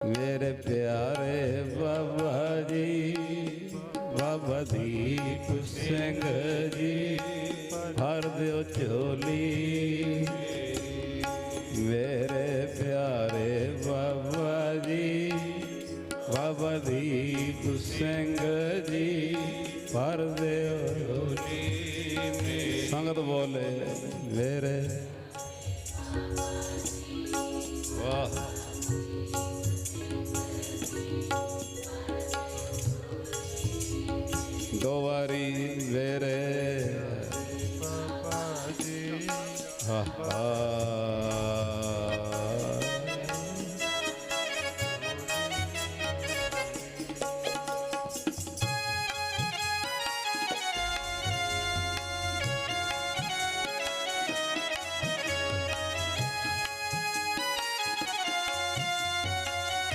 ਮੇਰੇ ਪਿਆਰੇ ਬਾਬਾ ਜੀ, ਬਾਬਾ ਦੀਪ ਸਿੰਘ ਜੀ, ਹਰ ਦਿਓ ਝੋਲੀ। ਮੇਰੇ ਪਿਆਰੇ ਬਾਬਾ ਜੀ, ਬਾਬਾ ਦੀਪ ਸਿੰਘ ਜੀ, ਹਰ ਦਿਓ ਝੋਲੀ। ਸੰਗਤ ਬੋਲੇ, ਮੇਰੇ govari vere papaji ha